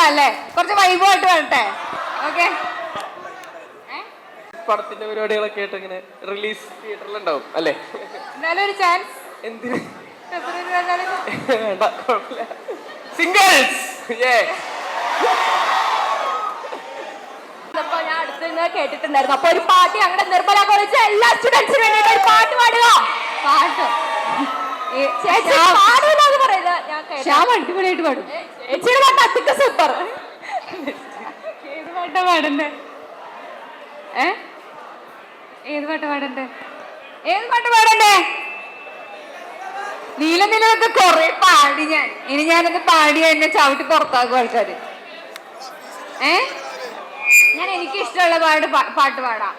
വേണ്ട അല്ലേ? കുറച്ച് വൈബായിട്ട് വരട്ടെ. ഓക്കെ പടത്തിന്റെ പരിപാടികളൊക്കെ ആയിട്ട് ഇങ്ങനെ റിലീസ് തിയേറ്ററിലുണ്ടാവും അല്ലേ? എന്നാലും ഒരു ചാൻസ് എന്തിന്? വേണ്ട കുഴപ്പമില്ല. സിംഗിൾസ് ഏ ഞാൻ അടുത്ത് നിന്ന് കേട്ടിട്ടുണ്ടായിരുന്നു. അപ്പൊ ഒരു പാട്ട് ഞങ്ങളുടെ നിർമ്മല കോളേജ് എല്ലാ സ്റ്റുഡൻസിനും വേണ്ടിയിട്ട് ഒരു പാട്ട് പാടുക. പാട്ട്? ചേച്ചി പാടൂലെന്ന് പറയുന്നത്. ഞാൻ ശ്യാം അടിപൊളിയായിട്ട് പാടും. ചേച്ചിയുടെ പാട്ട് അത്തിക്ക് സൂപ്പർ ഏത് പാട്ടാ പാടണ്ടേ ഏ ഏത് പാട്ട് പാടണ്ടേ ഏത് പാട്ട് പാടണ്ടേ നീല നിലൊക്കെ കൊറേ പാടി ഞാൻ ഇനി ഞാനൊന്ന് പാടി എന്നെ ചവിട്ടി പുറത്താക്കും ആൾക്കാര് ഏ ഞാൻ എനിക്ക് ഇഷ്ടമുള്ള പാട്ട് പാ- പാട്ട് പാടാം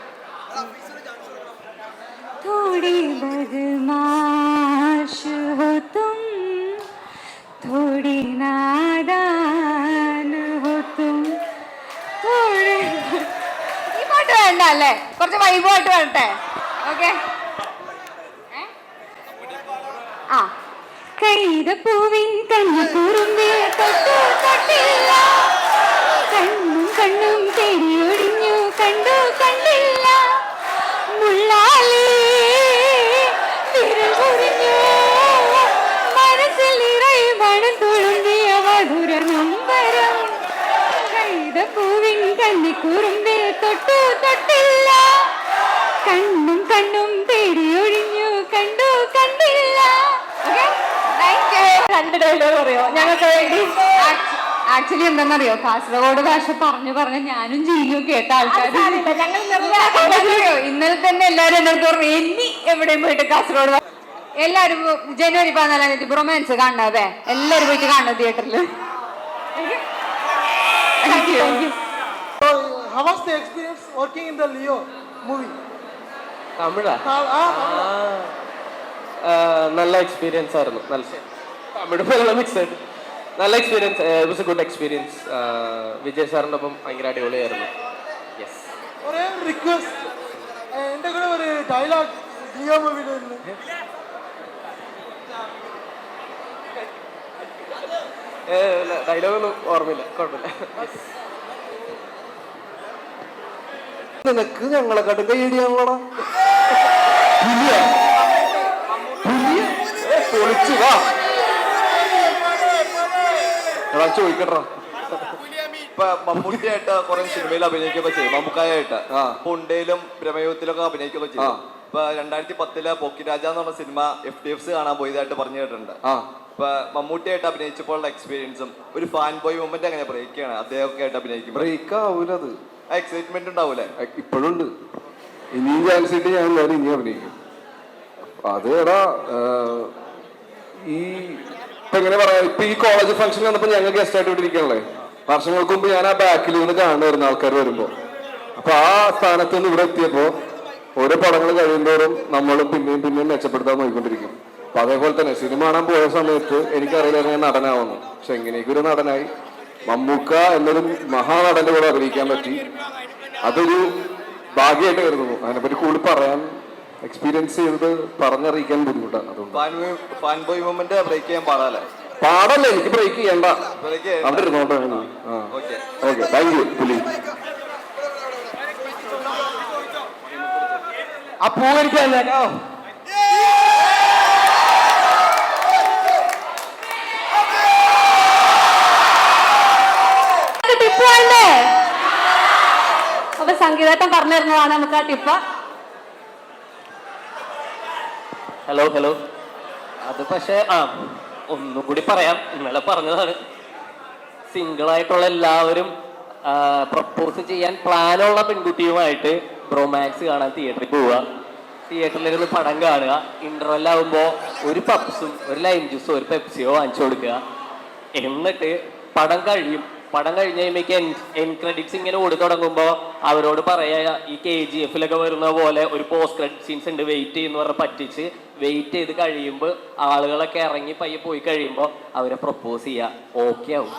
थोड़ी बदमाश വേണ്ട അല്ലേ? കുറച്ച് വൈബായിട്ട് വരട്ടെ. ഓക്കെ ആ. കൈത പൂവിൻ തൊട്ടില്ല കണ്ണും കണ്ണും തെരിയൊടിഞ്ഞു കണ്ടു കണ്ടില്ല. മുള്ളാലി വിരൽ മണം തുളുമ്പിയ മധുര നമ്പരം. കൈതപ്പൂവിൻ കണ്ണിക്കുറുമ്പിൽ തൊട്ടു തൊട്ടില്ല. കണ്ണും കണ്ണും തേടിയൊഴിഞ്ഞു കണ്ടു കണ്ടില്ല. രണ്ട് ഡയലോഗ് പറയോ? ഞങ്ങൾക്ക് വേണ്ടി. ആക്ച്വലി എന്താണെന്നറിയോ കാസർഗോഡ് ഭാഷ പറഞ്ഞു പറഞ്ഞ് ഞാനും ജീനും കേട്ട ആൾക്കാർ ഇന്നലെ തന്നെ എല്ലാവരും എന്നോട് പറഞ്ഞു ഇനി എവിടെയും പോയിട്ട് കാസർഗോഡ് എല്ലാരും എല്ലാവരും ജനുവരി പതിനാലാം തീയതി റൊമാൻസ് കാണാവേ എല്ലാവരും പോയിട്ട് കാണണം തിയേറ്ററിൽ thank you thank you So, how was the experience working in the Leo movie? തമിഴാ? Ah, ah, ആ, ആ, നല്ല എക്സ്പീരിയൻസ് ആയിരുന്നു. നല്ല തമിഴ് മലയാളം മിക്സ് ആയിട്ട്. നല്ല experience was a good experience Vijay സാറിന്റെ ഒപ്പം ഭയങ്കര അടിപൊളിയായിരുന്നു. യെസ് ഒരേ റിക്വസ്റ്റ് എന്റെ കൂടെ ഒരു ഡയലോഗ് ലിയോ മൂവിയിൽ നിന്ന് ഡയലോഗ് ഒന്നും ഓർമ്മയില്ല. കുഴപ്പമില്ല. നിനക്ക് ഞങ്ങളെ കടും കൈയടിയാണല്ലോടാ പൊളിച്ചു വാ. എടാ ചോദിക്കട്ടാ ഇപ്പൊ മമ്മൂട്ടിയായിട്ട് കുറെ സിനിമയിൽ അഭിനയിക്കുകയൊക്കെ ചെയ്യും മമ്മൂക്കായിട്ട് പുണ്ടയിലും പ്രമേയത്തിലൊക്കെ അഭിനയിക്കുകയൊക്കെ ചെയ്യും ഇപ്പൊ രണ്ടായിരത്തി പത്തിൽ പൊക്കിരാജ എന്ന് പറഞ്ഞ cinema F D F C കാണാൻ പോയതായിട്ട് പറഞ്ഞു കേട്ടിട്ടുണ്ട്. മമ്മൂട്ടിയായിട്ട് അഭിനയിച്ചപ്പോഴുള്ള എക്സ്പീരിയൻസും ഒരു ഫാൻ ബോയ് മൊമെന്റ് അങ്ങനെ ബ്രേക്ക് ബ്രേക്കാണ് അദ്ദേഹമൊക്കെ ആയിട്ട് അഭിനയിക്കും ബ്രേക്ക് ആവൂലത് ആ എക്സൈറ്റ്മെന്റ് ഉണ്ടാവൂലേ ഇപ്പോഴുണ്ട്. ഇനിയും ചാൻസ് കിട്ടി ഞാൻ എന്തായാലും ഇനി അഭിനയിക്കും. അത് എടാ ഈ ഇപ്പൊ എങ്ങനെ പറയാ ഇപ്പൊ ഈ കോളേജ് ഫംഗ്ഷൻ വന്നപ്പോ ഞങ്ങൾ ഗസ്റ്റ് ആയിട്ട് ഇവിടെ ഇരിക്കണല്ലേ? വർഷങ്ങൾക്ക് മുമ്പ് ഞാൻ ആ ബാക്കിൽ നിന്ന് കാണുമായിരുന്നു ആൾക്കാർ വരുമ്പോ. അപ്പൊ ആ സ്ഥാനത്ത് നിന്ന് ഇവിടെ എത്തിയപ്പോ ഓരോ പടങ്ങൾ കഴിയുന്തോറും നമ്മളും പിന്നെയും പിന്നെയും മെച്ചപ്പെടുത്താൻ നോക്കിക്കൊണ്ടിരിക്കും. അപ്പൊ അതേപോലെ തന്നെ സിനിമ കാണാൻ പോയ സമയത്ത് എനിക്കറിയില്ല ഞാൻ നടനാവുന്നു പക്ഷെ എങ്ങനെയൊക്കെ ഒരു നടനായി. മമ്മൂക്ക എന്നൊരു മഹാനടന്റെ കൂടെ അഭിനയിക്കാൻ പറ്റി. അതൊരു ഭാഗ്യമായിട്ട് കരുതുന്നു. അതിനെപ്പറ്റി കൂടുതൽ പറയാൻ എക്സ്പീരിയൻസ് ചെയ്തത് പറഞ്ഞറിയിക്കാൻ ബുദ്ധിമുട്ടാണ്. അതുകൊണ്ട്. Fan fan boy moment break ചെയ്യാൻ പാടാല്ലേ? പാടല്ലേ എനിക്ക് ബ്രേക്ക് ചെയ്യണ്ട. ബ്രേക്ക് അവിടെ ഇരുന്നോട്ടെ. ഓക്കെ ഓക്കെ താങ്ക് യു പുലി. ആ പൂവരിക്കല്ലേ? ടിപ്പ് വേണ്ടേ അപ്പൊ സംഗീതം പറഞ്ഞു തരുന്നതാണ് നമുക്ക് ആ ടിപ്പ. ഹലോ ഹലോ അത് പക്ഷേ ആ ഒന്നും കൂടി പറയാം. ഇന്നലെ പറഞ്ഞതാണ്. സിംഗിൾ ആയിട്ടുള്ള എല്ലാവരും പ്രപ്പോസ് ചെയ്യാൻ പ്ലാനുള്ള പെൺകുട്ടിയുമായിട്ട് ബ്രോമാക്സ് കാണാൻ തിയേറ്ററിൽ പോവുക. തിയേറ്ററിലിരുന്ന് പടം കാണുക. ഇന്റർവെൽ ആകുമ്പോൾ ഒരു പപ്സും ഒരു ലൈം ജ്യൂസും ഒരു പെപ്സിയോ വാങ്ങിച്ചു കൊടുക്കുക. എന്നിട്ട് പടം കഴിയും. പടം കഴിഞ്ഞ് കഴിയുമ്പോഴേക്ക് എൻ ക്രെഡിറ്റ്സ് ഇങ്ങനെ ഓടി തുടങ്ങുമ്പോൾ അവരോട് പറയാ ഈ കെ ജി എഫിലൊക്കെ വരുന്ന പോലെ ഒരു പോസ്റ്റ് ക്രെഡിറ്റ് സീൻസ് ഉണ്ട് വെയിറ്റ് ചെയ്യുന്ന പറഞ്ഞ് പറ്റിച്ച് വെയിറ്റ് ചെയ്ത് കഴിയുമ്പോൾ ആളുകളൊക്കെ ഇറങ്ങി പയ്യെ പോയി കഴിയുമ്പോൾ അവരെ പ്രപ്പോസ് ചെയ്യുക ഓക്കെ ആവും.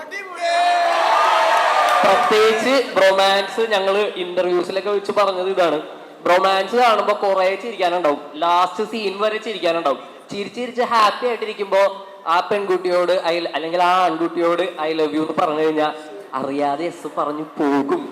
പ്രത്യേകിച്ച് ബ്രൊമാൻസ് ഞങ്ങൾ ഇന്റർവ്യൂസിലൊക്കെ വെച്ച് പറഞ്ഞത് ഇതാണ്. ബ്രൊമാൻസ് കാണുമ്പോൾ കുറേ ചിരിക്കാനുണ്ടാവും. ലാസ്റ്റ് സീൻ വരെ ചിരിക്കാനുണ്ടാവും. ചിരിച്ചിരിച്ച് ഹാപ്പി ആയിട്ടിരിക്കുമ്പോൾ ആ പെൺകുട്ടിയോട് ഐ അല്ലെങ്കിൽ ആ ആൺകുട്ടിയോട് ഐ ലവ് യു എന്ന് പറഞ്ഞു കഴിഞ്ഞാൽ അറിയാതെ എസ് പറഞ്ഞു പോകും.